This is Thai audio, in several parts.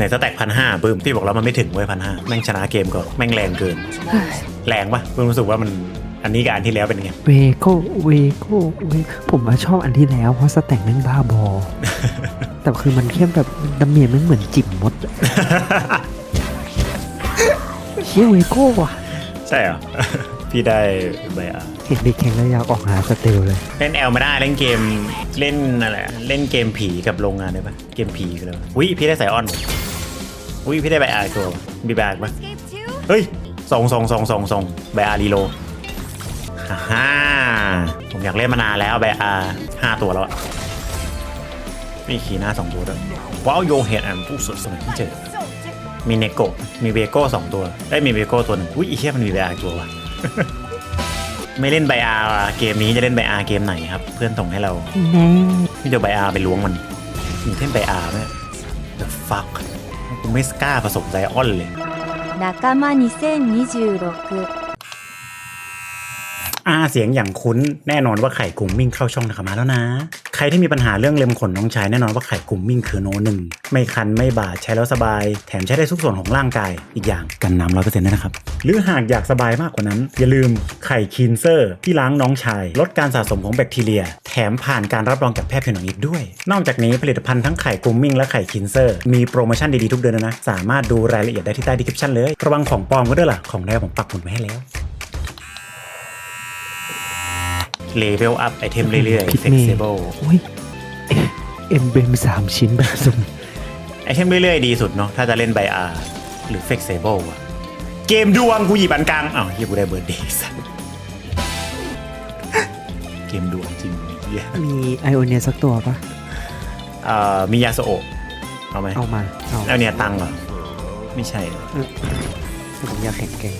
ในสแต็กพันห้าปื้มที่บอกแล้วมันไม่ถึงเว้ยพันห้าแม่งชนะเกมก็แม่งแรงเกิน แรงปะปื้มรู้สึกว่ามันอันนี้กับอันที่แล้วเป็นไงเวโก้เวโก้เวผมมาชอบอันที่แล้วเพราะสแต็กแม่งบ้าบอ แต่คือมันเข้มแบบดาเมียมันเหมือนจิ๋มมดอะเฮียเวโก้ว่ะ ใช่เหรอ พี่ได้ใบอาเห็นเด็กแข่งแล้วอยากออกหาสเตลเลย เล่นแอลไม่ได้เล่นเกมเล่นอะไรอะเล่นเกมผีกับโรงงานได้ปะเกมผีกันเลยวิพี่ได้ใส่ออนว่ะวิพี่ได้ใบอาตัวมีใบอาปะ Escape too? เฮ้ยส่งส่งส่งส่งส่งใบอารีโลฮ่าฮ่าผมอยากเล่นมานานแล้วใบอารห้าตัวแล้วอะมีขีหน้าสองตัวด้วยว้าวโยเฮดแอนผู้สุดสมัยที่เจอมีเนโกะมีเวโก้สองตัว ได้มีเวโก้ตัวหนึ่งอุ้ยอีเชี่ยมันมีไบอาร์ตัวว่ะ ไม่เล่นไบอาร์เกมนี้จะเล่นไบอาร์เกมไหนครับ เพื่อนส่งให้เราแน่พี่เดี๋ยวไบอาร์ไปล้วงมันมีเล่นไบอาร์ไหม The fuck กูไม่กล้าผสมไซออนเลย仲間2026 อาเสียงอย่างคุ้นแน่นอนว่าไข่กุ้งมิ่งเข้าช่องนะครับมาแล้วนะ ใครที่มีปัญหาเรื่องเล็มขนน้องชายแน่นอนว่าไข่กุ้งมิ่งคือโนหนึ่งไม่คันไม่บาดใช้แล้วสบาย แถมใช้ได้ทุกส่วนของร่างกาย อีกอย่างกันน้ำร้อยเปอร์เซ็นต์นะครับ หรือหากอยากสบายมากกว่านั้น อย่าลืมไข่คีนเซอร์ ที่ล้างน้องชาย ลดการสะสมของแบคทีเรีย แถมผ่านการรับรองจากแพทย์ผิวหนังอีกด้วย นอกจากนี้ผลิตภัณฑ์ทั้งไข่กุ้งมิ่งและไข่คีนเซอร์มีโปรโมชั่นดีๆทุกเดือนนะสามารถดูรายละเอียดได้ที่ใต้ดีคริปชั่นเลยระวังของปลอมก็ด้วยล่ะของแท้ผมปักหมุดไว้ให้แล้ว เลเวลอัพไอเทมเรื่อยพิๆกเมย์ flexible อุ้ยเอ็มเบมสามชิ้นแบบสุ่มไอเทมเรื่อยๆ ดีสุดเนาะถ้าจะเล่นไบอาร์หรือ flexible อะเกมดวงกูหยิบอันกลางอ้าวเฮียกูได้เบิร์ดเดย์สัสเกมดวงจริงเฮียมีไอโอเนียสักตัวปะเอ่อมียาโซโอะเอาไหมเอามาเอาเอาเนี่ยตังค์เหรอ ไม่ใช่ผมอยากแข่งเก่ง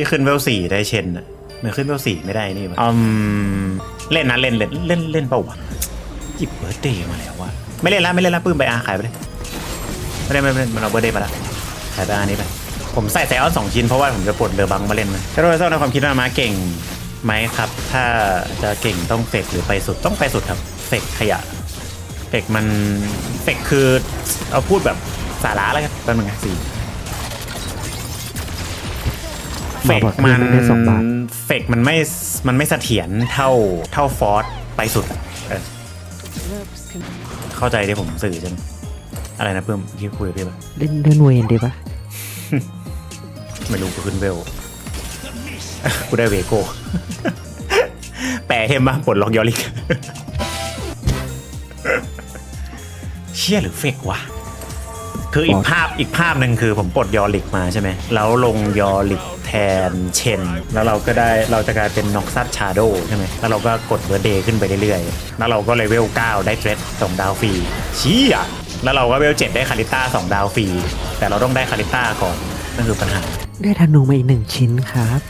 พี่ขึ้นเวลสี่ได้เชนอะมันขึ้นเวลสี่ไม่ได้นี่มั้อืมเล่นนะเล่นเล่นเล่นเล่นเปล่าวะหยิบเบิร์ดเดย์มาแล้ววะไม่เล่นแล้วไม่เล่นแล้วปื้มไปอาขายไปเลยไม่ได้ไม่เล่นมันเอาเบิร์ดเดย์มาแล้วขายไปอานี้ไปผมใส่ไซออนสองชิ้นเพราะว่าผมจะปลดเดอร์บังมาเล่นมันก็โดยเฉพาะในความคิดว่ามาเก่งไหมครับ ถ้าจะเก่งต้องเฟกหรือไปสุดต้องไปสุดครับเฟกขยะเฟกมันเฟกคือเอาพูดแบบสาระแล้วกันแป๊บนึงนะสี่ เฟกมันได้สองบาทเฟกมันไม่มันไม่เสถียรเท่าเท่าฟอร์สไปสุดอะเออเข้าใจที่ผมสื่อใช่ไหมอะไรนะเพิ่มที่คุยกับพี่ปะเล่นเดินเวนดีปะไม่รู้กูขึ้นเวลกูได้เวโก้ แปลเทมปะปลดล็อกยอริก เชี่ยหรือเฟกวะ คืออีกภาพอีกภาพหนึ่งคือผมปลดยอริกมาใช่ไหม แล้วลงยอริก แทนเชน แล้วเราก็ได้เราจะกลายเป็นน็อกซัตชาโดใช่ไหมแล้วเราก็กดเบอร์เดย์ขึ้นไปเรื่อยๆ แล้วเราก็เลเวล 9 ได้เดรสสองดาวฟรีเชี่ยแล้วเราก็เลเวล 7 ได้คาริต้าสองดาวฟรี แต่เราต้องได้คาริต้าก่อนนั่นคือปัญหา ได้ธนูมาอีกหนึ่งชิ้นครับ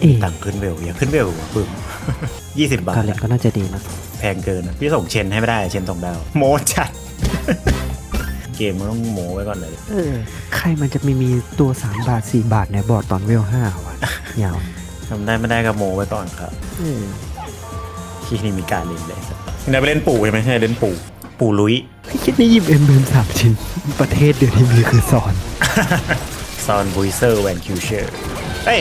เอ๊ะตังค์ขึ้นเวลอย่าขึ้นเวลปึ้มยี่สิบบาท การเล่นก็น่าจะดีนะ แพงเกินอะพี่ส่งเชนให้ไม่ได้เชนสองดาว โมจัด เกมมันต้องโมไว้ก่อนเลยเออ ใครมันจะมีมีตัว 3 บาท 4 บาทในบอร์ดตอนเวลห้าวะยาวทำได้ไม่ได้ก็โมไว้ก่อนครับเออที่นี่มีการเล่นเลยนี่ไปเล่นปู่ใช่ไหมใช่เล่นปู่ ปู่ลุยพี่คิดนี่หยิบเอ็มเบมสามชิ้น ประเทศเดียวที่มีคือสอนซอนบุยเซอร์แวนคิวเชอร์เอ้ย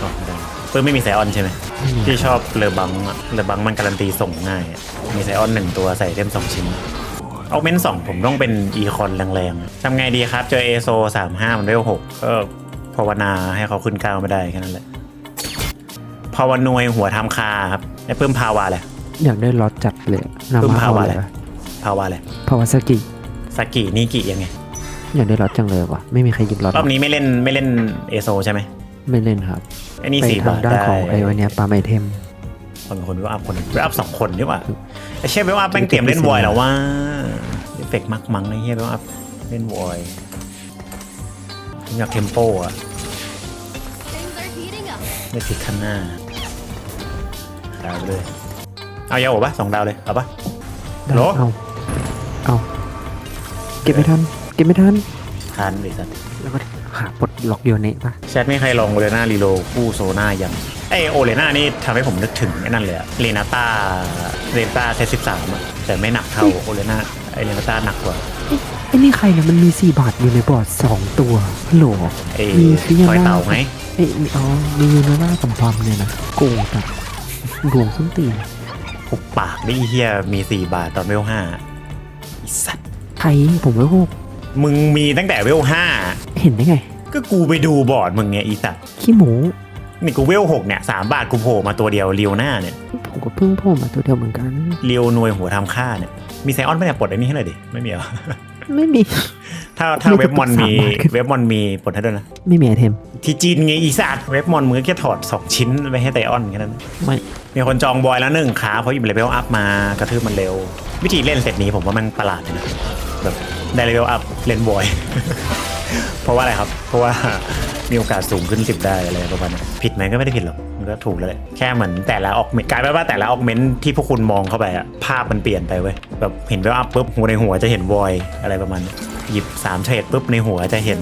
อ๋อไม่ได้เพิ่มไม่มีไซออนใช่ไหมไม่มีพี่ชอบเลอบังอะเลอบังมันการันตีส่งง่ายอะมีไซออนหนึ่งตัวใส่เล่มสองชิ้น เอาเมนสองผมต้องเป็นอีคอนแรงๆทำไงดีครับ เจอเอโซสามห้ามันเวลหกก็ภาวนาให้เขาขึ้นเก้าไม่ได้แค่นั้นแหละภาวนวยหัวทำคาครับไอ้เพิ่มภาวาแหละอยากได้ล็อตจัดเลยนาเพิ่มมาภาวะอะไรอะไรภาวาแหละภาวาซากิสกินี่กิยังไงอยากได้ล็อตจังเลยวะไม่มีใครหยิบล็อตรอบนี้ไม่เล่นไม่เล่นเอโซใช่ไหมไม่เล่นครับไอ้นี่ไปสี่ทาบางทด้านได้ของไอวันเนี้ยปาไอเทมคนคนวิวอัพคนวิวอัพสองคนนี่หว่าไอ้เชฟวิวอัพแม่งเตรียมเล่นวอยแล้วว่า เอฟเฟกต์มักมังไอ้เฮียวิวอัพเล่นวอยผมอยากเทมโปอะ Things are heating up. ได้ทิศข้างหน้าขายไปเลย เอายาโอบปะสองดาวเลย เอาปะได้โหลเอาเอาเก็บไม่ทัน เก็บไม่ทันทานเลยสัตว์แล้วก็หาปลดล็อกโยเนะปะแชทไม่ใครลองเลยหน้ารีโลคู่โซน่ายังไอโอเลน่านี่ทำให้ผมนึกถึงไอ้นั่นเลยอะเรนาต้าเรนาต้าเซตสิบสามอะแต่ไม่หนักเท่าโอเลน่า ไอเรนาต้าหนักกว่าไอ้นี่ใครเนี่ยมันมีสี่บาทอยู่ในบอร์ดสองตัวฮัลโหลไอมีฟิยาทอยน่าเต่าไงไอ้มีอ๋อมียูนาน่ากับบัมเนี่ยนะโกงกับหลวงส้นตีนหุบปากได้อีเฮียมีสี่บาทตอนเวลห้าไอสัตว์ใครผมไม่รู้มึงมีตั้งแต่เวลห้าเห็นได้ไง ก็กูไปดูบอร์ดมึงไงอีสัตว์ขี้หมู นี่กูเวลหกเนี่ยสามบาทกูโผล่มาตัวเดียวเรียวหน้าเนี่ยผมก็เพิ่งโผล่มาตัวเดียวเหมือนกัน เรียวหน่วยหัวทำค่าเนี่ยมีไซออนไม่เนี่ยปลดไอ้นี่ให้หน่อยดิไม่มีเหรอไม่มี ถ้าถ้ามีแต่เว็บมอนมีสามบาทขึ้นเว็บมอนมีปลดให้ด้วยนะ ไม่มีไอเทม ที่จีนไงอีสัตว์เว็บมอนมึงก็แค่ถอดสองชิ้นไปให้ไซออนแค่นั้นไม่มีคนจองบอยแล้วหนึ่งขาเพราะหยิบเลเวลอัพมากระทืบมันเร็ว วิธีเล่นเสร็จนี้ผมว่ามันประหลาดเลยนะแบบได้เลเวลอัพเล่นบอย เพราะว่าอะไรครับ เพราะว่ามีโอกาสสูงขึ้น 10 ได้อะไรประมาณนั้นผิดไหมก็ไม่ได้ผิดหรอก มันก็ถูกแล้วแหละแค่เหมือนแต่ละออกเมนกลายเป็นว่าแต่ละออกเมนที่พวกคุณมองเข้าไปอะภาพมันเปลี่ยนไปเว้ยแบบเห็นเลเวลอัพปุ๊บหัวในหัวจะเห็นบอยอะไรประมาณนั้นหยิบ3เทรดปุ๊บในหัวจะเห็น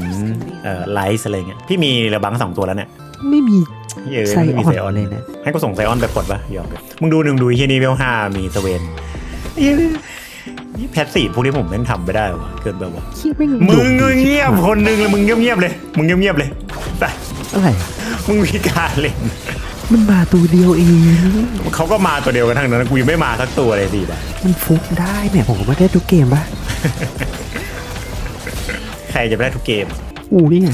เอ่อไลท์อะไรเงี้ยพี่มีระบังสองตัวแล้วเนี่ยไม่มีเยอะไซไม่มีออไซออนนเลยเนี่ยให้กูส่งไซออนไปปลดปะยอมเลยมึงดูหนึ่งดูที่นี่เวลห้ามีสเวนเหี้ย นี่แพทสี่พวกนี้ผมแม่งทำไม่ได้วะเกินแบบว่าขี้ไม่มึงเงียบคนหนึ่งเลยมึงเงียบๆเลย มึงเงียบๆเลยไปอะไรอะมึงมีการเล่นมันมาตัวเดียวเอง เขาก็มาตัวเดียวกันทั้งนั้นกูยังไม่มาสักตัวเลยสิแบบมันฟุกได้เนี่ยผมก็ไม่ได้ทุกเกมปะใครจะไปได้ทุกเกมอูนี่ไง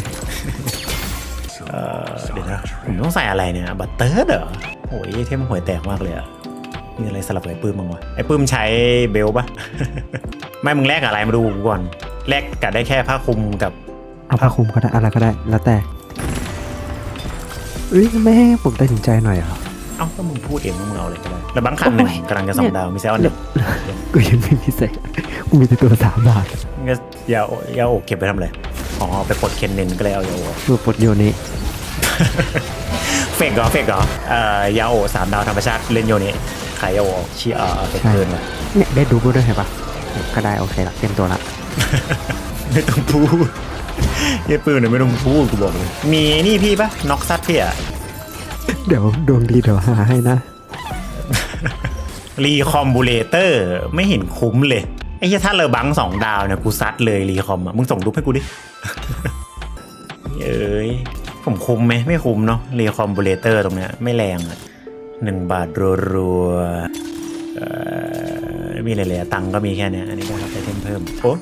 เออเดี๋ยวนะผมต้องใส่อะไรเนี่ยบัตเตอร์เหรอโอ้ยเทมห่วยแตกมากเลยอะ มีอะไรสลับกับไอ้ปื้มบ้างวะไอ้ปื้มใช้เบลปะ ไม่มึงแลกกับอะไรมาดูกูก่อนแลกกับได้แค่ผ้าคลุมกับเอาผ้าคลุมก็ได้อะไรก็ได้ แล้วแต่เอ้ยไม่ให้ผมตัดสินใจหน่อยเหรอ เอ้าก็มึงพูดเองว่ามึงเอาอะไรก็ได้แล้วบางคันหนึ่งโอ้ย กำลังจะสองดาวมีไซออนหนึ่งกูยังไม่มีใส่กูมีแต่ตัวสามบาทมึงก็ยาโอยาโอเก็บไปทำอะไรอ๋อเอาไปปลดเคนเนนก็เลยเอายาโอตัวปลดโยนี้เฟกเหรอเฟกเหรอเอ่อยาโอสามดาวธรรมชาติเล่นโยนี้ ขายยาโอชีเอ่อเฟกใช่ เกินว่ะเนี่ยได้ดูด้วยเห็นปะก็ได้โอเคละเต็มตัวละไม่ต้องพูดเยี่ยปืนเนี่ยไม่ต้องพูดกูบอกเลยมีนี่พี่ปะน็อกซัดพี่อะเดี๋ยวดวงดีเดี๋ยวหาให้นะรีคอมบูเลเตอร์ไม่เห็นคุ้มเลยไอ้เหี้ยถ้าเลอบังสองดาวเนี่ยกูซัดเลยรีคอมอะมึงส่งรูปให้กูดิ เอ้ยผมคุ้มไหมไม่คุ้มเนาะรีคอมบูเลเตอร์ตรงเนี้ยไม่แรงอะ หนึ่งบาทรัวๆมีอะไรเลยอะตังก็มีแค่เนี้ยอันนี้ก็ครับไปเพิ่มเพิ่มโอ้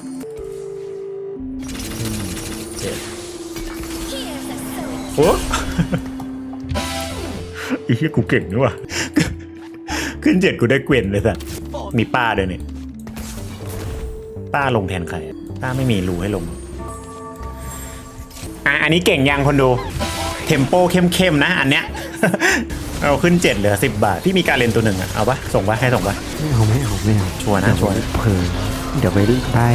เจ็ดโอ้อีเหี้ยกูเก่งด้วยว่ะขึ้นเจ็ดกูได้เกวียนเลยสัตว์มีป้าด้วยเนี่ยป้าลงแทนใครป้าไม่มีรูให้ลงอะอันนี้เก่งยังคนดูเทมโปเข้มๆนะ อันเนี้ย เอาขึ้นเจ็ดเหลือสิบบาท พี่มีการเล่นตัวหนึ่งอะเอาปะส่งปะให้ส่งปะไม่เอาไม่เอาไม่เอาชัวร์นะชัวร์นะเพลินเดี๋ยวไปได้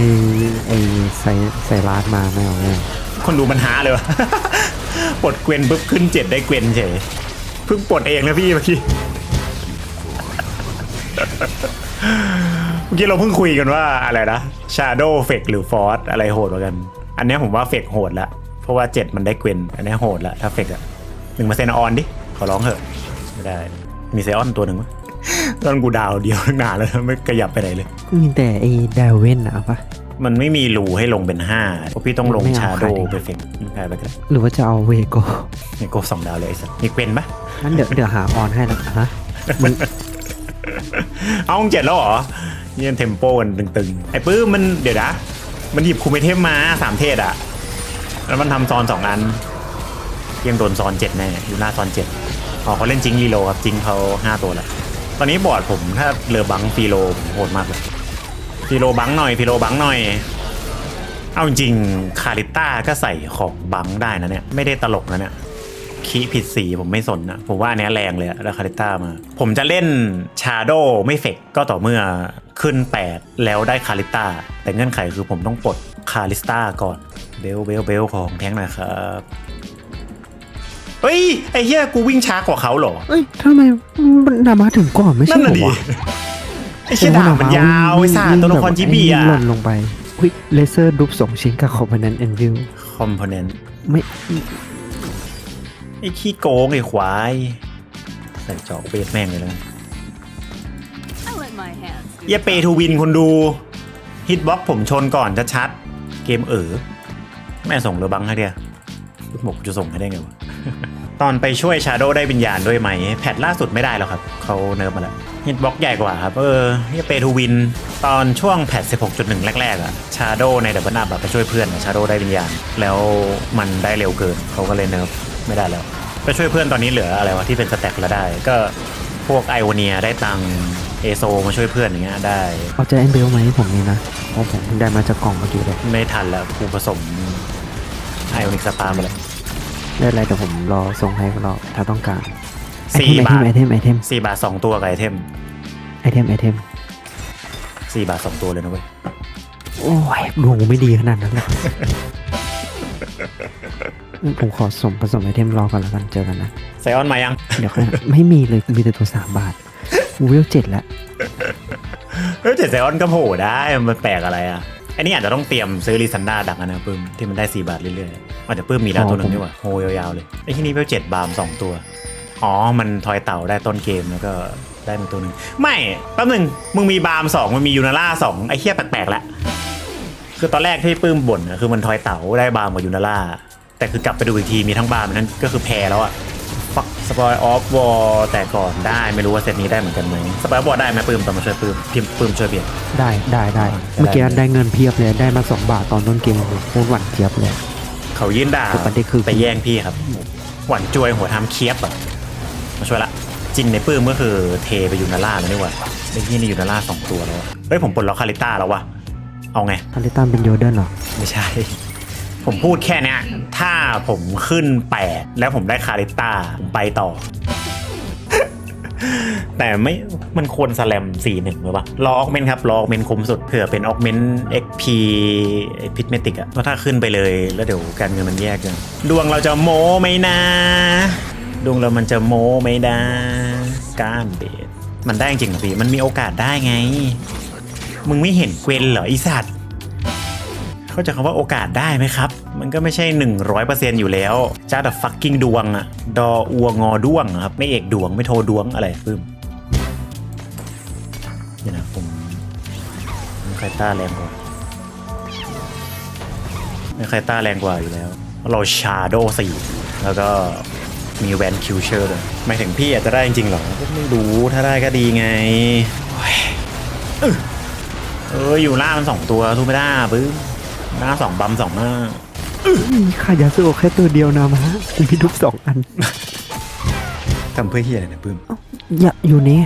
ไอ้ไซไซรัสมาไม่เอาไม่เอาคนดูมันหาเลยวะปลดเกวียนปุ๊บขึ้นเจ็ดได้เกวียนเฉยเพิ่งปลดเองนะพี่เมื่อกี้เมื่อกี้เราเพิ่งคุยกันว่าอะไรนะ Shadow f e c หรือ Force อะไรโหดกว่ากัน อันเนี้ยผมว่าเฟกโหดละ เพราะว่า 7 มันได้เกวนอันเนี้ยโหดละ ถ้าเฟกอะหนึ่งมาเซนออนดิ ขอร้องเถอะ ไม่ได้ มีไซออนตัวหนึ่งมั้ยตอนกูดาวเดียวตั้งนานแล้วไม่ขยับไปไหนเลย มีแต่ไอ้ดาวเว่นอะเอาปะมันไม่มีรูให้ลงเป็น5เพราะพี่ต้องลงไม่เอา Shadow ขายดีไปเฟกนี่ขายไปกันหรือว่าจะเอาเวโก้นี่โกสองดาวเลยไอ้สัสมีเกวนปะงั้นเดี๋ยวเดี๋ยวหาออนให้ละฮะมึงเอาเจ็ดแล้วเหรอเยี่ยนเทมโปกันตึงๆ ไอ้ปื้มมันเดี๋ยวนะ มันหยิบคูเมเทมมาสามเทศอะแล้วมันทำซอนสองอัน ยังโดนซอนเจ็ดแน่อยู่หน้าซอนเจ็ด อ๋อเขาเล่นจิงลีโลครับจิงเขาห้าตัวแล้วตอนนี้บอร์ดผมถ้าเลอบังฟีโลผมโหดมากเลยฟีโลบังหน่อยฟีโลบังหน่อย เอาจริงคาริต้าก็ใส่ของบังได้นะเนี่ยไม่ได้ตลกนะเนี่ยคีผิดสีผมไม่สนนะผมว่าอันนี้แรงเลยอะแล้วคาริต้ามา ผมจะเล่นชาโดไม่เฟกก็ต่อเมื่อขึ้น 8 แล้วได้คาริต้าแต่เงื่อนไขคือผมต้องปลดคาริสตาก่อนเบลเบลเบลของแท้งหน่อยครับ เฮ้ยไอ้เหี้ยกูวิ่งช้ากว่าเขาเหรอ เอ้ยทำไมมันนามาถึงก่อนไม่ใช่นั่นเหรน่ะอดิวะไอ้เชี่ยดาบมันยาวไอ้สารตัวละครจิบีอะหล่นลงไปเฮ้ยเลเซอร์ดูปสองชิ้นกับคอมพานันแอนวิวคอมโพเนนต์ไม่ไอ้ขี้โกงไอ้ควายใส่เจาะเวทแม่งเลยแล้วกัน I let my hands do เยเปทูวินคนดูฮิตบ็อกผมชนก่อนจะชัด เกมเออแม่ส่งเรือบังให้เดียลูกหมกจะส่งให้ได้ไงวะ ตอนไปช่วยชาโดได้วิญญาณด้วยไหม แพทล่าสุดไม่ได้แล้วครับ เขาเนิร์ฟมาแล้วฮิตบ็อกใหญ่กว่าครับ เออเยเปทูวิน ตอนช่วงแพท 16.1 แรก ๆอะชาโดในดับเบิลนับไปช่วยเพื่อนชาโดได้วิญญาณ แล้วมันได้เร็วเกินเขาก็เลยเนิร์ฟไม่ได้แล้ว ไปช่วยเพื่อนตอนนี้เหลืออะไรวะที่เป็นสแต็กแล้วได้ ก็พวกไอโอเนียได้ตังเอโซมาช่วยเพื่อนอย่างเงี้ยได้เอาใจแอนเบลไหมาให้ผมนี่นะเพราะผมเพิ่งได้มาจากกล่องเมื่อกี้เลยไม่ทันแล้วกูผสมไอออนิกสตาร์มาแล้ว ได้อะไรแต่ผมรอส่งให้ก็รอถ้าต้องการไอสี่เทมบาทไอเทมไอเทมสี่บาทสองตัวกับไอเทมไอเทมไอเทมสี่บาทสองตัวเลยนะเว้ยโอ้ยดวงไม่ดีขนาดนั้นเลยผมขอสมผสมไอเทมรอก่อนแล้วกันเจอกันนะไซออนมายัง เดี๋ยวค่อยนะไม่มีเลยมีแต่ตัวสามบาทกูเวลเจ็ดแล้วเฮ้ยแต่ไซออนก็โผล่ได้มันแปลกอะไรอะ อันนี้อาจจะต้องเตรียมซื้อลิซันดาดักนะปื้มที่มันได้สี่บาทเรื่อยๆอาจจะปื้มมีแล้วตัวหนึงดีกว่าโฮยาวๆเลยไอ้ที่นี่เวลเจ็ดบาทสองตัว อ๋อ มันทอยเต่าได้ต้นเกมแล้วก็ได้มาตัวหนึ่งไม่แป๊บหนึงมึงมีบาร์มสองมันมียูนาร่าสองไอ้เหี้ยแปลกๆละคือตอนแรกที่ปื้มบ่นอะคือมันทอยเต่าได้บาร์มกับยูนาร่าแต่คือกลับไปดูอีกทีมีทั้งบาร์มนั้นก็คือแพ้แล้วอะฟัก สปอยออฟวอลแต่ก่อนได้ไม่รู้ว่าเซตนี้ได้เหมือนกันไหมสปอยออฟวอลได้ไหมปื้มตอนมาช่วยปื้มพิมพ์ปื้มช่วยเปลี่ยนได้ได้ได้ได้เมื่อกี้ได้เงินเพียบเลยได้มาสองบาทตอนต้นเกมโคตรหวั่นเจี๊ยบเลย เขายื่นด่าปกติคือ ไปแย่งพี่ครับ หวั่นจวยหัวทำเคียบอะมาช่วยละจินในปื้มก็คือเทไปยูนาร่าแล้วนี่หว่าไอ้ที่นี่ยูนาร่าสองตัวแล้วอะเฮ้ยผมปลดล็อกคาริต้าแล้ววะเอาไงคาริตันเป็นโยเดนเหรอ ไม่ใช่ ผมพูดแค่เนี้ย ถ้าผมขึ้นแปดแล้วผมได้คาริต้าผมไปต่อ แต่ไม่มันควรสแลมสี่หนึ่งหรือปะรอออกเมนครับ รอออกเมนคุ้มสุดเผื่อเป็นออกเมน XP พิทเมติกอะเพราะถ้าขึ้นไปเลยแล้วเดี๋ยวการเงินมันแยกกันดวงเราจะโมไหมนะ ดวงเรามันจะโมไหมนะก้านเบสมันได้จริงเหรอพี่มันมีโอกาสได้ไง มึงไม่เห็นเกวนเหรอไอสัตว์เข้าใจคำว่าโอกาสได้ไหมครับ มันก็ไม่ใช่ 100%อยู่แล้วจ้าแต่ fucking ดวงอะดออัวงอด้วงครับไม่เอกดวงไม่โทดวงอะไรปึ้มนี่นะผมผมใครต้าแรงกว่าไม่ใครต้าแรงกว่าอยู่แล้ว เราชาโดสี่แล้วก็มีแวนคิวเชอร์เลยไม่ถึงพี่อาจจะได้จริงๆหรอก็ไม่รู้ถ้าได้ก็ดีไงเอออยู่ล่ามันสองตัวทูไม่ได้ปึ้มหน้าสองบัมสองหน้า มีขายาสุโอแค่ตัวเดียวนะมะกูมีทุกสองอันทำเพื่อที่อะไรเนี่ยปื้มเอ้าอย่าอยู่นี้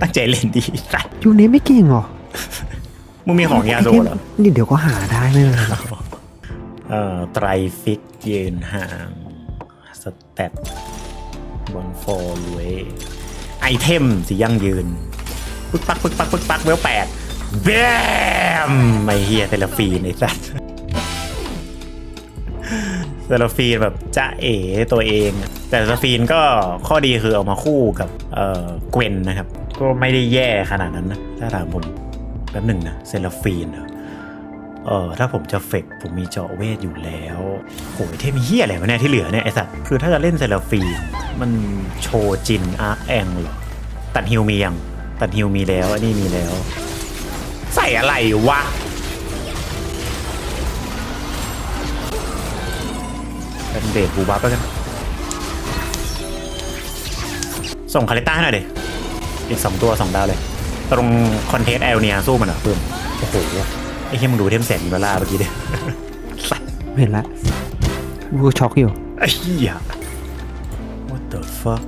ตั้งใจเล่นดีสัตว์อยู่นี้ไม่เก่งเหรอมึงมีของยาโซเหรอ นี่เดี๋ยวก็หาได้ไม่เป็นไรหรอกเอ่อไตรฟิกยืนห่างสเต็ปบนโฟลเวไอเทมสียั่งยืน ปึ๊กปักปึ๊กปักปึ๊กปักเวลแปดแบมไม่เฮียเซลฟีนไอ้สัส เซลฟีนแบบจะเอ๋ตัวเอง แต่เซลฟีนก็ข้อดีคือเอามาคู่กับเอ่อเกวนนะครับ ก็ไม่ได้แย่ขนาดนั้นนะถ้าถามผมแป๊บหนึ่งนะเซลฟีนเออถ้าผมจะเฟกผมมีเจาะเวทอยู่แล้วโหยเทพมีเฮียอะไรวะเนี่ยที่เหลือเนี่ยไอสัตว์คือถ้าจะเล่นเซลฟีนมันโชว์จินอาร์แองหรอตัดฮิวมียังตัดฮิวมีแล้วอันนี้มีแล้ว ใส่อะไรวะ เป็นเบรกบูบัฟแล้วกัน ส่งคาริต้าให้หน่อยดิอีกสองตัวสองดาวเลย ตรงคอนเทสแอลเนียสู้มันเหรอเพิ่มโอ้โหไอ้ที่มึงดูเทมแสนอีเวล่าเมื่อกี้ดิสัตว์เห็นละกูช็อกอยู่ไอ้เหี้ย what the fuck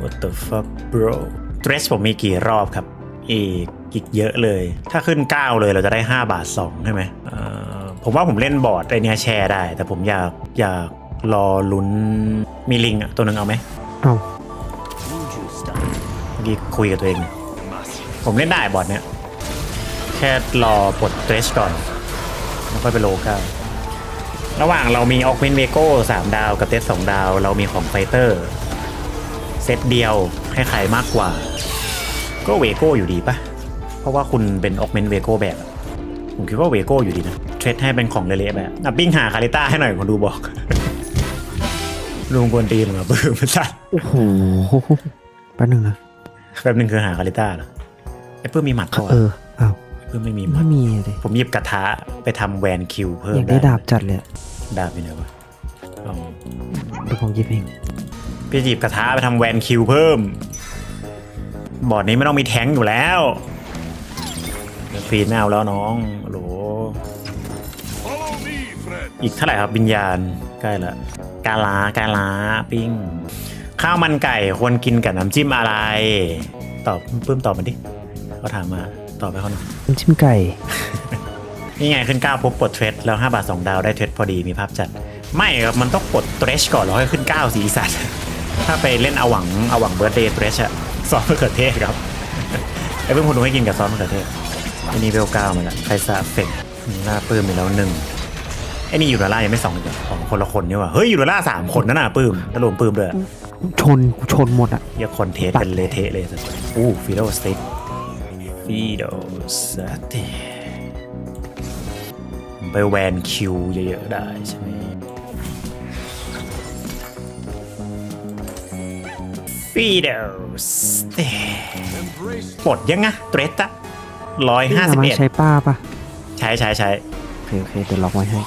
what the fuck bro dress ผมมีกี่รอบครับ อีกอีกเยอะเลย ถ้าขึ้น 9 เลยเราจะได้ 5 บาท 2 ใช่ไหมเอ่อผมว่าผมเล่นบอร์ดไอเนี้ยแชร์ได้ แต่ผมอยากอยาก รอลุ้นมีลิงอะตัวหนึ่งเอาไหมเอาเมื่อกี้คุยกับตัวเองผมเล่นได้บอร์ดเนี้ยแค่รอปลดเดรสก่อนแล้วค่อยไปโลก้าระหว่างเรามีออกเมนเวโก้สามดาวกับเตสสองดาว เรามีของไฟเตอร์ เซตเดียวให้ใครมากกว่า ก็เวโก้อยู่ดีปะเพราะว่าคุณเป็นออกเมนเวโก้แบบอะผมคิดว่าเวโก้อยู่ดีนะ เทรดให้เป็นของเละๆแบบอะปิ้งหาคาริต้าให้หน่อยคนดูบอก ลุงกวนตีนเหรอปื้มสัตว์โอ้โหแป๊บนึงนะแป๊บนึงคือหาคาริต้าเหรอไอ้ปื้มมีหมัดเขาเอออ้าวปื้มไม่มีหมัไม่ดมีเลยผมหยิบกระทะไปทำแวนคิวเพิ่มอยากได้ดาบจัดเลยอะดาบอยู่ไหนวะลองเดี๋ยวผมหยิบเองพี่หยิบกระทะไปทำแวนคิวเพิ่ม บอร์ดนี้ไม่ต้องมีแท้งอยู่แล้วฟีนไม่เอาแล้วน้องโหล Follow me, friend. อีกเท่าไหร่ครับวิญญาณ ใกล้ละกาลากาลาปิ้ง ข้าวมันไก่ควรกินกับน้ำจิ้มอะไร ตอบปื้มตอบมาดิเขาถามมาตอบไปเขาหน่อยน้ำจิ้มไก่ นี่ไงขึ้น9ปุ๊บปลดเทรดแล้ว5บาท2ดาวได้เทรดพอดีมีภาพจัด ไม่ครับมันต้องปลดเทรชก่อนแล้วค่อยขึ้น9สีสัตว์ถ้าไปเล่นเอาหวังเอาหวังเบิร์ดเดย์เทรชอะซอสมะเขือเทศครับไอ้เพิ่งคนดูให้กินกับซอสมะเขือเทศอันนี้เวลเก้ามาแล้วไคซาเฟกมีหน้าปื้มไปแล้วหนึ่ง ไอ้นี่อยู่ดอลล่ายังไม่สองอีกเหรอของคนละคนนี่หว่าเฮ้ยอยู่ดอลล่าสามคนนั่นน่ะปื้มถ้ารวมปื้มด้วยชนกูชนหมดอะเรียกคนเทสกันเละเทะเลยสัสอู้ฟิโดสเต็กฟิโดสเต็กไปแวนคิวเยอะๆได้ใช่ไหมฟิโดสเต็ก Embrace ปลดยังไงเตรสอะร้อยนี่ห้าสาสิบมารถเอ็ดใช้ป้าปะใช้ใช้ใช้ โอเคโอเคเดี๋ยวล็อกไว้ให้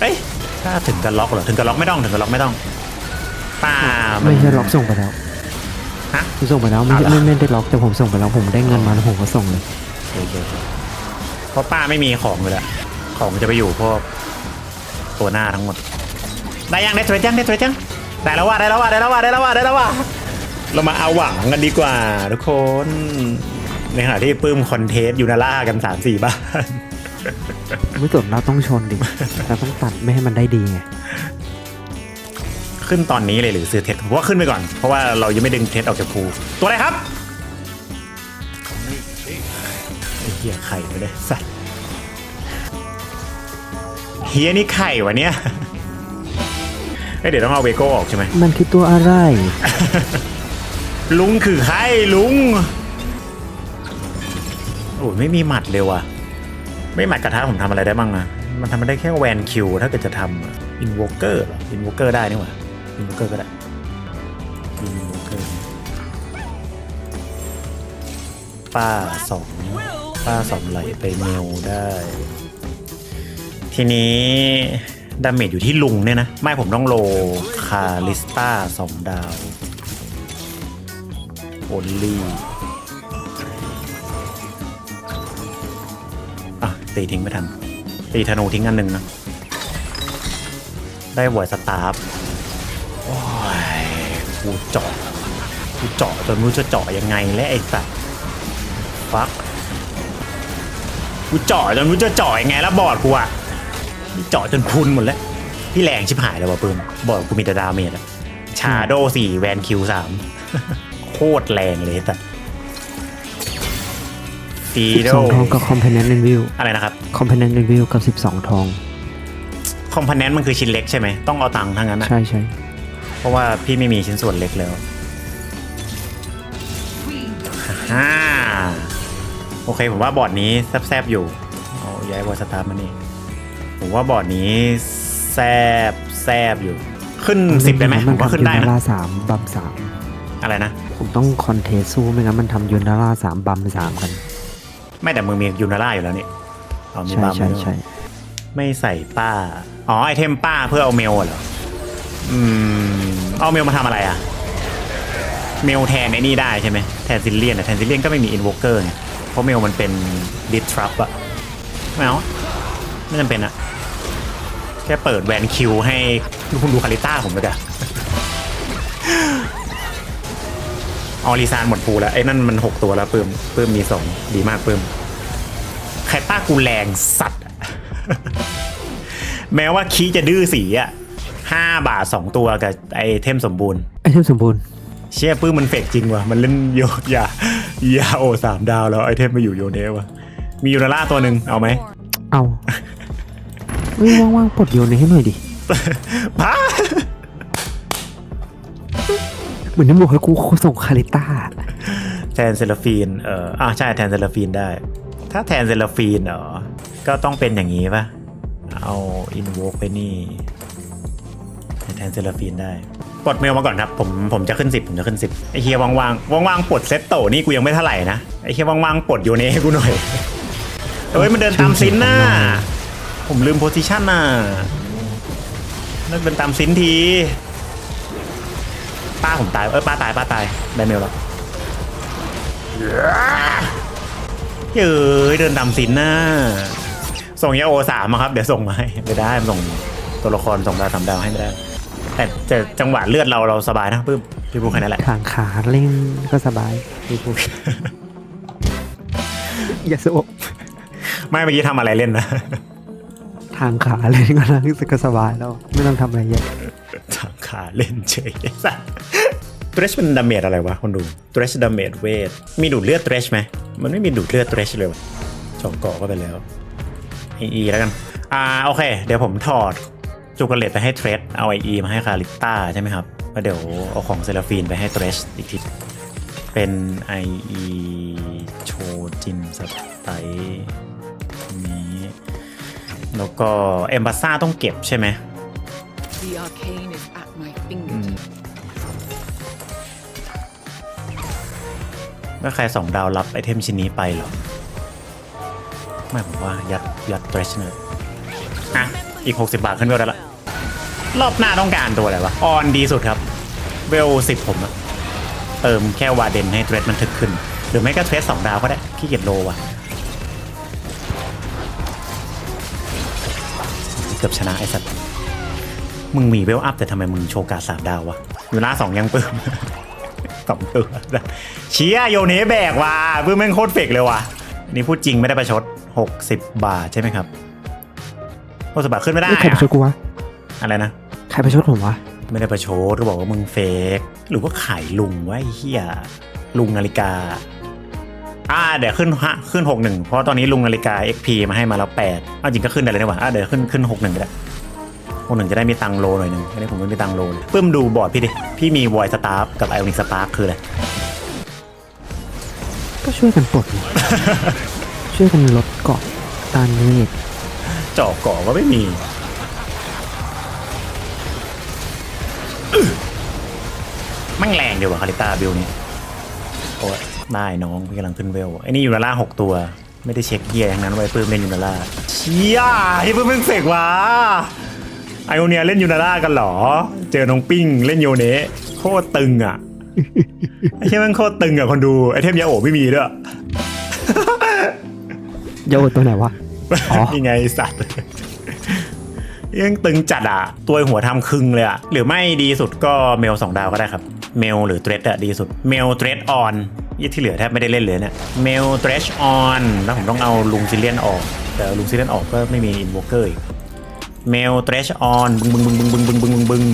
เอ้ยถ้าถึงกันล็อกเหรอ ถึงกันล็อกไม่ต้อง ถึงกันล็อกไม่ต้องป้ามัน ไม่ใช่ล็อกส่งไปแล้วฮะผมส่งไปแล้วไม่เอาเหรอ ไม่ไม่ได้ล็อกแต่ผมส่งไปแล้วผมได้เงินมาแล้วผมก็ส่งเลยโอเคโอเคเพราะป้าไม่มีของเลยละของจะไปอยู่พวกตัวหน้าทั้งหมด ได้ยังได้เทรดยังได้เทรดยังได้แล้วว่าได้แล้วว่าได้แล้วว่าได้แล้วว่าได้แล้วว่าเรามาเอาหวังกันดีกว่า ทุกคน ในขณะที่ปื้มคอนเทสอยู่นาล่ากันสามสี่บ้าน ไม่สนเราต้องชนดิ เราต้องตัดไม่ให้มันได้ดีไง ขึ้นตอนนี้เลยหรือซื้อเทสผมว่าขึ้นไปก่อน เพราะว่าเรายังไม่ดึงเทสออกจากภูตัวอะไรครับไอ้เฮียไข่ไม่ได้สัตว์เฮียนี่ไข่วะเนี่ยเอ้ยเดี๋ยวต้องเอาเวโก้ออกใช่ไหมมันคือตัวอะไร ลุงคือใครลุงโอ้ยไม่มีหมัดเลยว่ะ ไม่หมัดกระทะผมทำอะไรได้บ้างนะ มันทำได้แค่แวนคิวถ้าเกิดจะทำอินวอเกอร์อินวอเกอร์ได้นี่หว่าอินวอเกอร์ก็ได้อินวอเกอร์ป้าสองป้าสองไหลไปเมลได้ ทีนี้ดาเมจอยู่ที่ลุงเนี่ยนะ ไม่ผมต้องโลคาลิสตาสองดาวโอลลี่ ตีทิ้งไม่ทัน ตีธนูทิ้งอันหนึ่งนะ ได้วอยสตาร์ฟโอ้ยกูเจาะกูเจาะจนรู้จะเจาะยังไงและไอ้สัตว์ฟักกูเจาะจนรู้จะเจาะยังไงแล้วบอดกูอะเจาะจนพุนหมดแล้ว พี่แรงชิบหายเลยว่ะปืนบอดกูมีแต่ดาเมจอะชาโดสี่แวนคิวสามโคตรแรงเลยแต่ ฟีโด12ทองกับ Component Review อะไรนะครับ Component Review กับ12ทอง คอมโพเนนต์มันคือชิ้นเล็กใช่ไหมต้องเอาตังค์ทั้งนั้นนะใช่ใช่เพราะว่าพี่ไม่มีชิ้นส่วนเล็กแล้วฮ่าโอเคผมว่าบอร์ดนี้แซบๆอยู่เอาย้ายวอลสตาร์มานี่ผมว่าบอร์ดนี้แซบแซบอยู่ ขึ้นสิบได้ไหมผมว่าขึ้นได้ยูนานะร่าสามบัมสามอะไรนะ ผมต้องคอนเทสสู้ไม่งั้นมันทำยูนาร่าสามบัมสามกัน ไม่แต่มึงมียูนาร่าอยู่แล้วนี่เอามีใช่บาร์ใช่มาด้วยใช่ไม่ใส่ป้า อ๋อไอเทมป้าเพื่อเอาเมลเหรอ อืม เอาเมลมาทำอะไรอะเมลแทนไอ้นี่ได้ใช่ไหมแทนซิลเลียนแต่แทนซิลเลียนก็ไม่มีอินโวเกอร์ไงเพราะเมลมันเป็นดิสทรัพอะไม่เอาไม่จำเป็นอะแค่เปิดแวนคิวให้คุณดูคาริต้าผมเลย ออริซานหมดปูแล้ว ไอ้นั่นมันหกตัวแล้วปื้มปื้มมีสองดีมากปื้มไคต้ากูแรงสัตว์อะแม้ว่าคีจะดื้อสีอะห้าบาทสองตัวกับไอเทมสมบูรณ์ ไอเทมสมบูรณ์ เชี่ยปื้มมันเฟกจริงว่ะ มันเล่นโยยายาโอสามดาวแล้วไอเทมมาอยู่โยเนว่ะ มียูนาร่าตัวหนึ่งเอาไหม เอาเฮ้ยว่างๆปลดโยนให้หน่อยดิ พา เหมือนน้ำบอกให้กูส่งคาริต้าแทนเซลฟีน เอ่ออ่าใช่แทนเซลฟีนได้ ถ้าแทนเซลฟีนเหรอ ก็ต้องเป็นอย่างนี้ปะเอาอินโวกไปนี่แทนเซลฟีนได้ปลดเมลมาก่อนครับผมผมจะขึ้นสิบผมจะขึ้นสิบไอเฮียว่างๆว่างๆปลดเซตโตนี่กูยังไม่เท่าไหร่นะไอเฮียว่างๆปลดโยเนให้กูหน่อยเฮ้ยมันเดินตามซินน่ะผมลืมโพซิชันน่ะนั่นเป็นตามซินที ป้าผมตาย เออป้าตายป้าตายได้เมลแล้วเฮ้ยเดินตามซินน่ะส่งยาโอสามอะครับ เดี๋ยวส่งมาให้ไม่ได้มันส่งตัวละครส่งดาวสามดาวให้ไม่ได้ แต่แต่จังหวะเลือดเราเราสบายนะปื้มพี่พูดแค่นั้นแหละทางขาเล่นก็สบายพี่พูดอย่าสบไม่เมื่อกี้ทำอะไรเล่นนะ ทางขาเล่นก็รู้สึกก็สบายแล้ว ไม่ต้องทำอะไรเยอะทำขาเล่นเฉยไอ้สัสเทรชเป็นดาเมจอะไรวะคนดูเทรชดาเมจเวทมีดูดเลือดเทรชไหมมันไม่มีดูดเลือดเทรชเลยวะสองกาะก็ไปแล้วไออีแล้วกัน อ่าโอเค เดี๋ยวผมถอดจูกเลตไปให้เทรชเอาไออีมาให้คาริต้าใช่ไหมครับแล้วเดี๋ยวเอาของเซราฟีนไปให้เทรชอีกทีเป็นไออีโชจินสไตล์นี้แล้วก็เอมบาซ่าต้องเก็บใช่ไหม ถ้าใครสองดาวรับไอเทมชิ้นนี้ไปหรอ ไม่ผมว่ายัดยัดเทรชเนอร์อะ อีก 60 บาทขึ้นเวลได้ละ รอบหน้าต้องการตัวอะไรวะ ออนดีสุดครับ เวลสิบผมอะเติมแค่วาเดนให้เทรสมันถึกขึ้น หรือไม่ก็เทรสสองดาวก็ได้ขี้เกียจโลว่ะ เกือบชนะไอ้สัตว์ มึงมีเวลอัพแต่ทำไมมึงโชว์การสามดาววะอยู่หน้าสองยังเปิม สองตัวเชียโยเนแบกว่ะเพิ่งแม่งโคตรเฟกเลยว่ะอันนี่พูดจริงไม่ได้ประชด 60 บาทใช่ไหมครับหกสิบบาทขึ้นไม่ได้นี่ใครประชดอะกูวะ อะไรนะ ใครประชดผมวะ ไม่ได้ประชดก็บอกว่ามึงเฟกหรือว่าขายลุงวะไอ้เหี้ยลุงนาฬิกา อ่าเดี๋ยวขึ้นฮะขึ้น61เพราะตอนนี้ลุงนาฬิกา XP มาให้มาแล้ว8เอาจริงก็ขึ้นได้เลยนี่หว่าอ่าเดี๋ยวขึ้นขึ้น61ก็ได้ 61จะได้มีตังค์โลหน่อยหนึงอันนี้ผมไม่มีตังค์โลเลยปึ้มดูบอร์ดพี่ดิ พี่มีวอยสตาร์กับไอออนิกสปาร์คคืออะไรก็ช่วยกันปลดไง ช่วยกันลดเกาะตานเมฆเจาะเกาะก็ไม่มีอื้อมั่งแรงเดียวว่ะคาริต้าบิลนี้โอ้ยได้น้องพี่กำลังขึ้นเวลไอ้นี่อยู่นาล่าหกตัว ไม่ได้เช็คเกียร์อย่างนั้นไว้ปื้มเล่นยูนาล่าเชี่ยไอ้ปื้มมึงเสกวะ ไอโอเนียเล่นยูนาล่ากันเหรอ เจอน้องปิ้งเล่นโยเนะโคตรตึงอะไอ้เชี่ยมันโคตรตึงอะคนดูไอเทมยาโอะไม่มีด้วยโยนตัวไหนวะ อ๋อ นี่ไงไอ้สัตว์ ยังตึงจัดอะ ตัวหัวทำครึ่งเลยอะ หรือไม่ดีสุดก็เมลสองดาวก็ได้ครับ เมลหรือเทรดอะดีสุด เมลเทรดออนยี่ที่เหลือแทบไม่ได้เล่นเลยเนี่ยเมลเทรดออนแล้วผมต้องเอาลุงซิเลียนออก แต่ลุงซิเลียนออกก็ไม่มีอินวอเกอร์อีก เมลเทรดออนบึงบึงบึงบึงบึงบึงบึงบึงบึง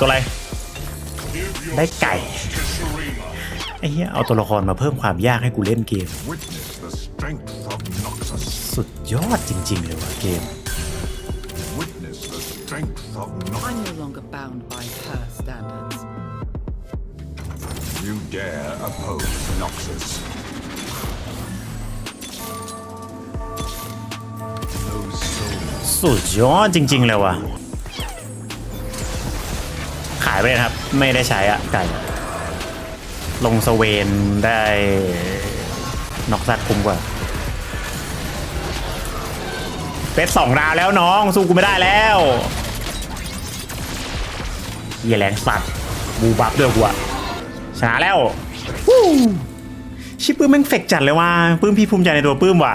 ตัวอะไร ได้ไก่ไอ้เหี้ยเอาตัวละครมาเพิ่มความยากให้กูเล่นเกม Witness the strength of Noxus. สุดยอดจริง ๆ เลยว่ะเกม Witness the strength of Noxus. I'm no longer bound by her standards. You dare oppose Noxus. Those souls สุดยอดจริง ๆ เลยว่ะ ขายไปเลยนะครับ ไม่ได้ใช้อะไก่ ลงสเวนได้นอกซัดคุ้มกว่าเป็ดสองดาวแล้วน้อง สู้กูไม่ได้แล้วเหี้ยแรงสัตว์บูบับด้วยกูอะชนะแล้วชิปปื้มแม่งเฟกจัดเลยว่ะปื้มพี่ภูมิใจในตัวปื้มว่ะ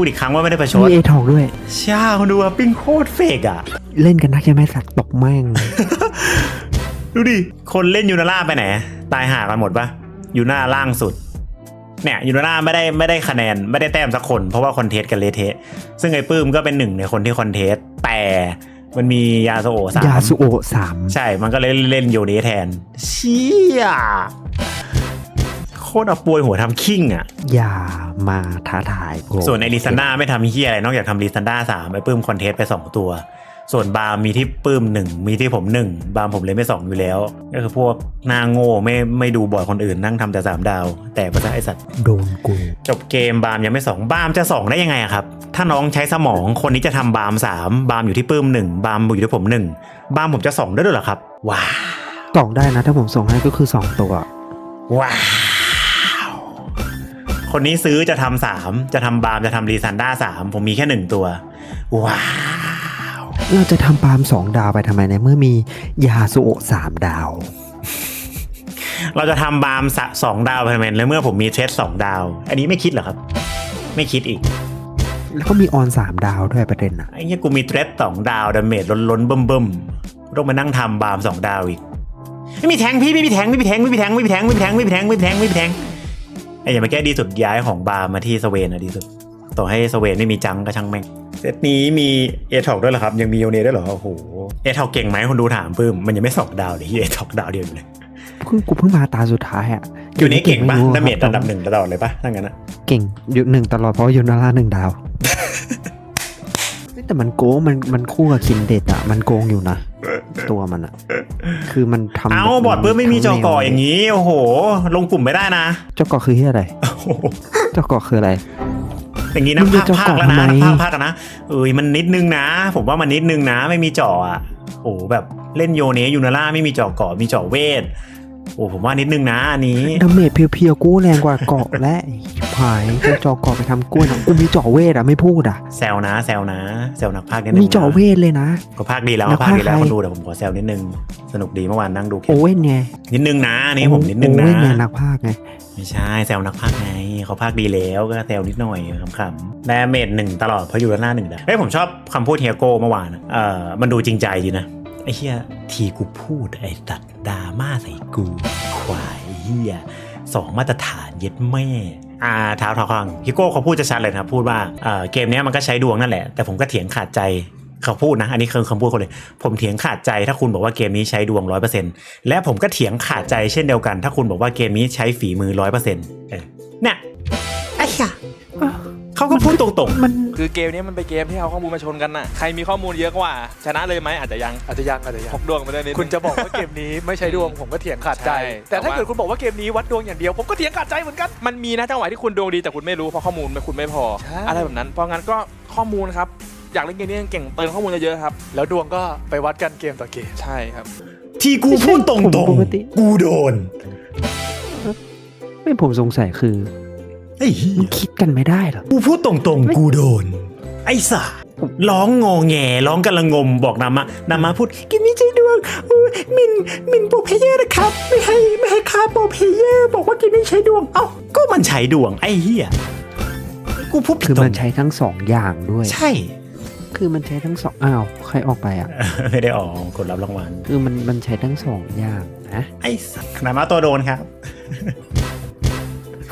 พูดอีกครั้งว่าไม่ได้ประชดมีเอทองด้วยช่าคนดูว่าปิ้งโคตรเฟกอะ เล่นกันนักใช่ไหมสักตกแม่ง ดูดิ คนเล่นยูนาร่าไปไหน ตายหากันหมดปะยูนาล่างสุด เนี่ยยูนาร่าไม่ได้ไม่ได้คะแนนไม่ได้แต้มสักคน เพราะว่าคอนเทสกันเละเทะซึ่งไอ้ปื้มก็เป็นหนึ่งในคนที่คอนเทสแต่มันมียาโซโอะสามยาสุโอะสามใช่มันก็เลยเล่นโยเนแทน เชี่ยโคตรเอาปวยหัวทำคิงอะ อย่ามาท้าทายกูส่วนไอลิซันดาไม่ทำเฮียอะไร นอกจากทำลิซันดาสามไอปื้มคอนเทสไป2ตัว ส่วนบาร์มมีที่ปื้มหนึ่งมีที่ผมหนึ่งบาร์มผมเลยไม่สองอยู่แล้ว ก็คือพวกหน้าโง่ไม่ไม่ดูบอร์ดคนอื่นนั่งทำแต่สามดาว แต่ภาษาไอสัตว์โดนกูจบเกมบาร์มยังไม่สองบาร์มจะสองได้ยังไงอะครับ ถ้าน้องใช้สมองคนนี้จะทำบาร์มสามบาร์มอยู่ที่ปื้มหนึ่งบาร์มอยู่ที่ผมหนึ่งบาร์มผมจะสองได้ด้วยเหรอครับว้าวสองได้นะถ้าผมส่งให้ก็คือสองตัวว้าว คนนี้ซื้อจะทำสามจะทำบาร์มจะทำรีซันด้าสามผมมีแค่หนึ่งตัว ว้าว เราจะทำปาล์มสองดาวไปทำไมในเมื่อมียาสุโอะสามดาว เราจะทำบาร์มสะสองดาวพาร์เมนแล้วเมื่อผมมีเทสสองดาว อันนี้ไม่คิดเหรอครับ ไม่คิดอีก แล้วก็มีออนสามดาวด้วยประเด็นอะไอ้เนี้ยกูมีเทสสองดาวดาเมจล้นล้นๆเบิ่มเบิ่มๆต้องมานั่งทำบาร์มสองดาวอีกไม่มีแทงพี่ไม่มีแทงไม่มีแทงไม่มีแทงไม่มีแทงไม่มีแทงไม่มีแทงไม่มีแทงไม่มีแทง ไอ้อย่างเมื่อกี้ดีสุดย้ายของบาร์มาที่สเวนอะดีสุด ต่อให้สเวนไม่มีจังก็ช่างแม่ง เซตนี้มีเอทอกด้วยเหรอครับ ยังมีโยเนด้วยเหรอ โอ้โห เอทอกเก่งไหมคนดูถามปื้ม มันยังไม่สองดาวเลยเอทอกดาวเดียวอยู่เลยเพิ่งกูเพิ่งมาตาสุดท้ายอะอยู่ในเก่งปะไรู้ดาเมจคระดับหนึ่งตลอดเลยปะถ้างั้นอะเก่งอยู่หนึ่งตลอดเพราะว่ายูนาร่าหนึ่งดาวเฮ้ย แต่มันโกงมันมันคู่กับคินเด็ดอะมันโกงอยู่นะ ตัวมันอะคือมันทำเอ้าบอร์ดปื้มไม่มีจอก่ออย่างนี้ โอ้โห ลงกลุ่มไม่ได้นะเจ้าก่อคือที่อะไรโอ้โหเจ้าก่อคืออะไร อย่างนี้นะมึงจะภาคเจาะภาคแล้วนะทำไมภาคภาคนะเอ้ยมันนิดนึงนะ ผมว่ามันนิดนึงนะ ไม่มีเจาะอะโอ้โหแบบเล่นโยเนยูนาร่าไม่มีเจาะเกาะมีเจาะเวทโอ้ผมว่านิดนึงนะอันนี้ดาเมจเพียวๆกู้แรงกว่าเกาะและไอ้ชิบหายเจ้าจอเกาะไปทำกล้วยนะกูมีเจาะเวทอะไม่พูดอะแซวนะแซวนะแซวนักภาคนิดนึงมีเจาะเวทเลยนะก็ภาคดีแล้วนักภาคดีแล้วพากย์คนดูแต่ผมขอแซวนิดนึงสนุกดีเมื่อวานนั่งดูคลิโอปเว่นไงนิดนึงนะอันนี้ผมนิดนึงโอนะเว่นไงนักภาคไงไม่ใช่แซวนักภาคไงเขาภาคดีแล้วก็แซวนิดหน่อยขำๆแดเมจหนึ่งตลอดเพราะอยู่ด้านหน้าหนึ่งดาวเฮ้ยผมชอบคำพูดเฮียโก้เมื่อวานอะเออมันดูจริงใจดีนะไอ้ เฮียทีกูพูดไอ้ตัดดราม่าใส่กูควายเฮียสองมาตรฐานเย็ดแม่อ่าเท้าเท้าคลังฮิโก้เขาพูดจะชัดเลยนะครับพูดว่าเกมนี้มันก็ใช้ดวงนั่นแหละ แต่ผมก็เถียงขาดใจเขาพูดนะ อันนี้คือคำพูดเขาเลย ผมเถียงขาดใจถ้าคุณบอกว่าเกมนี้ใช้ดวงร้อยเปอร์เซ็นต์และผมก็เถียงขาดใจเช่นเดียวกัน ถ้าคุณบอกว่าเกมนี้ใช้ฝีมือร้อยเปอร์เซ็นต์เนี่ยไอ้เหี้ย เขาก็พูดตรงๆ มันคือเกมนี้มันเป็นเกมที่เอาข้อมูลมาชนกันน่ะ ใครมีข้อมูลเยอะกว่า ชนะเลยไหมอาจจะยังอาจจะยังอาจจะยังพกดวงไปได้นิดนึง คุณจะบอกว่าเกมนี้ไม่ใช่ดวงผมก็เถียงขาดใจ ใช่แต่ถ้าแต่ว่า เกิดคุณบอกว่าเกมนี้วัดดวงอย่างเดียว ผมก็เถียงขาดใจเหมือนกัน มันมีนะจังหวะที่คุณดวงดีแต่คุณไม่รู้เพราะข้อมูลคุณไม่พอ ใช่ อะไรแบบนั้น เพราะงั้นก็ข้อมูลครับ อยากเล่นเกมนี้เก่งเติมข้อมูลเยอะๆครับ แล้วดวงก็ไปวัดกันเกมต่อเกม ใช่ครับ ที่กูพูดตรงผมปกติ ๆ กูโดน ไม่ผมสงสัยคือ ไอ้เหี้มันยคิดกันไม่ได้เหรอ กูพูดตรงๆ กูโดน ไอ้สัสร้องงอแงร้องกันละงมบอกนามะนามะพูดกินนี่ใจดวงอุ๊ยมินมินโปรเพลเยอร์นะครับ ไม่ให้ไม่ให้ค่าโปรเพลเยอร์บอกว่ากินนี่ใช้ดวง เอ้าก็มันใช้ดวงไอ้เหี้ยกูพูดผิดคือตรมันงใช้ทั้งสองอย่างด้วย ใช่ คือมันใช้ทั้งสองอ้าวใครออกไปอะ ไม่ได้ออกกดรับรางวัล คือมันมันใช้ทั้งสองอย่างนะ ไอ้สัสนามะตัวโดนครับ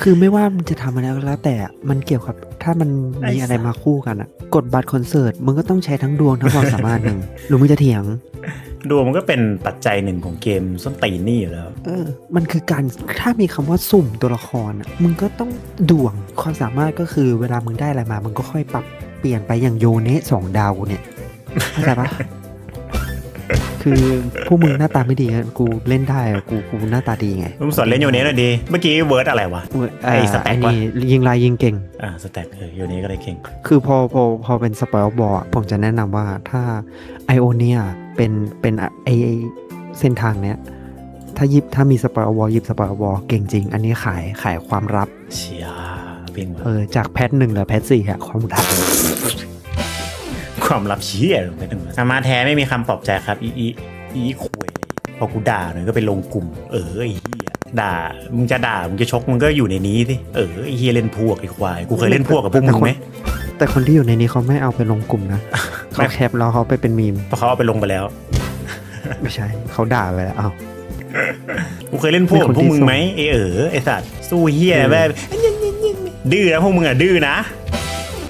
คือไม่ว่ามันจะทำอะไรก็แล้ว แต่มันเกี่ยวกับถ้ามันมีไอ้สัสอะไรมาคู่กันอะกดบัตรคอนเสิร์ตมึงก็ต้องใช้ทั้งดวงทั้งความสามารถหนึ่งหรือมึงจะเถียง ดวงมันก็เป็นปัจจัยหนึ่งของเกมส้นตีนนี่อยู่แล้ว เออ มันคือการถ้ามีคำว่าสุ่มตัวละครอะมึงก็ต้องดวงความสามารถก็คือเวลามึงได้อะไรมา มึงก็ค่อยปรับเปลี่ยนไปอย่างโยเนะสองดาวกูเนี่ยเข้าใจปะ คือพวกมึงหน้าตาไม่ดีอะกูเล่นได้อะกูกูหน้าตาดีไงมึงสอนเล่นโยเนสหน่อยดี เมื่อกี้เวิร์ดอะไรวะไอ้สแต็กไอ้วะนี่ยิงลายยิงเก่งอ่าสแต็กเออโยเนสก็เลยเก่ง คือพอพอพอเป็นสปอยล์บอลผมจะแนะนำว่าถ้าไอโอเนียเป็นเป็นไอไอ้เส้นทางเนี้ยถ้ายิบถ้ามีสปอยล์บอลยิบสปอยล์บอลเก่งจริง อันนี้ขายขายความลับเชียปิงวะเออจากแพทหนึ่งเหลือแพทสี่อะความลับ ความลับเชี่ยลงไปถึงสามารถแท้ไม่มีคำปลอบใจครับ อีอีอีคุยพอกูด่าหน่อยก็ไปลงกลุ่ม เออไอ้เหี้ยด่ามึงจะด่ามึงจะชกมึงก็อยู่ในนี้สิเออไอ้เหี้ยเล่นพวกไอ้ควายกูเคยเล่นพวกกับพวกมึงไหมแต่คนที่อยู่ในนี้เขาไม่เอาไปลงกลุ่มนะไม่เขาแคปแล้วเขาไปเป็นมีมเพราะเขาเอาไปลงไปแล้ว ไม่ใช่เขาด่าไปแล้วอ้าวกูเคยเล่นพวกกับพวกมึงไหมเป็นคนที่ไอเออไอสัตว์สู้เฮียเออแบบดื้อนะพวกมึงอะดื้อนะ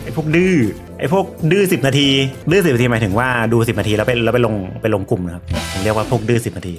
ไอพวกดื้อ ไอ้พวกดื้อสิบนาทีดื้อสิบนาทีหมายถึงว่าดูสิบนาทีแล้วไปแล้วไปลงไปลงกลุ่มนะครับผมเรียกว่าพวกดื้อสิบนาที